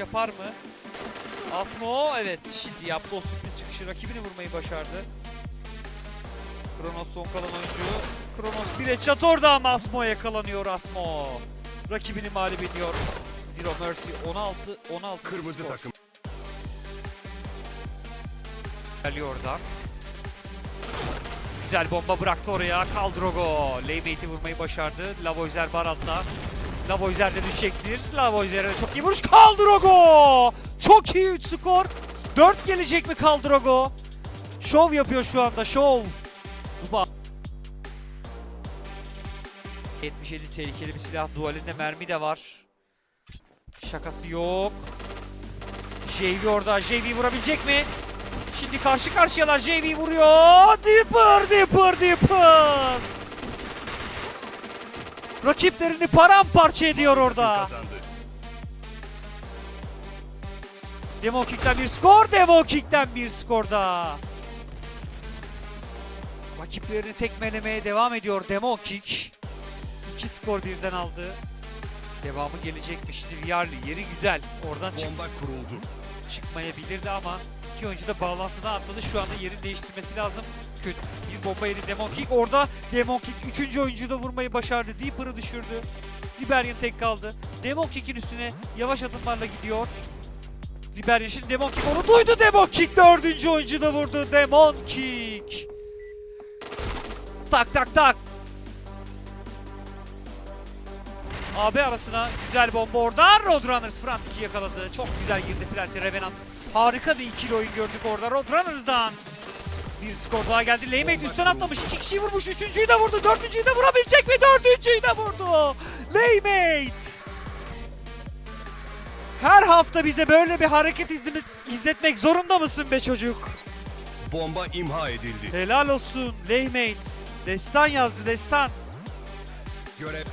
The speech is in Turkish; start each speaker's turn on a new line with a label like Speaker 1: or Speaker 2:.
Speaker 1: yapar mı? Asmo evet şimdi yaptı o sürpriz çıkışı rakibini vurmayı başardı. Kronos son kalan oyuncu. Kronos bir headshot orada ama Asmo yakalanıyor Asmo. Rakibini mağlup ediyor. Zero Mercy 16 16
Speaker 2: Kırmızı
Speaker 1: skor.
Speaker 2: takım.
Speaker 1: Geliyor oradan. Güzel bomba bıraktı oraya. Kaldrogo. Leybait'i vurmayı başardı. Lavoizer Barat'ta. Lavoizer de düşecektir. Lavoizer'e de çok iyi vuruş. Kaldrogo! Çok iyi 3 skor. 4 gelecek mi Kaldrogo? Şov yapıyor şu anda. Şov. Duba. 77 tehlikeli bir silah. Dualinde mermi de var. Şakası yok. JV orada. JV vurabilecek mi? Şimdi karşı karşıyalar. JV vuruyor. Dipper, Dipper, Dipper. Rakiplerini paramparça ediyor orada. Demo Kick'ten bir skor. Demo Kick'ten bir skor da. Rakiplerini tekmelemeye devam ediyor Demo Kick. İki skor birden aldı. Devamı gelecekmiş. Şimdi Viyarlı yeri güzel. Oradan çık
Speaker 2: kuruldu.
Speaker 1: çıkmayabilirdi ama iki oyuncu da bağlantıdan atladı. Şu anda yerini değiştirmesi lazım. Kötü bir bomba yedi Demon King. Orada Demon King üçüncü oyuncuyu da vurmayı başardı. Deeper'ı düşürdü. Liberian tek kaldı. Demon King'in üstüne yavaş adımlarla gidiyor. Liberian şimdi Demon King onu duydu. Demon King dördüncü oyuncu da vurdu. Demon King. Tak tak tak. AB arasına güzel bomba orada. Roadrunners Front 2 yakaladı. Çok güzel girdi Plante Revenant. Harika bir ikili oyun gördük orada Roadrunners'dan. Bir skor daha geldi. Leymate üstten atlamış. iki kişiyi vurmuş. Üçüncüyü de vurdu. Dördüncüyü de vurabilecek mi? Dördüncüyü de vurdu. Leymate. Her hafta bize böyle bir hareket izletmek zorunda mısın be çocuk?
Speaker 2: Bomba imha edildi.
Speaker 1: Helal olsun Leymate. Destan yazdı destan.
Speaker 2: Görev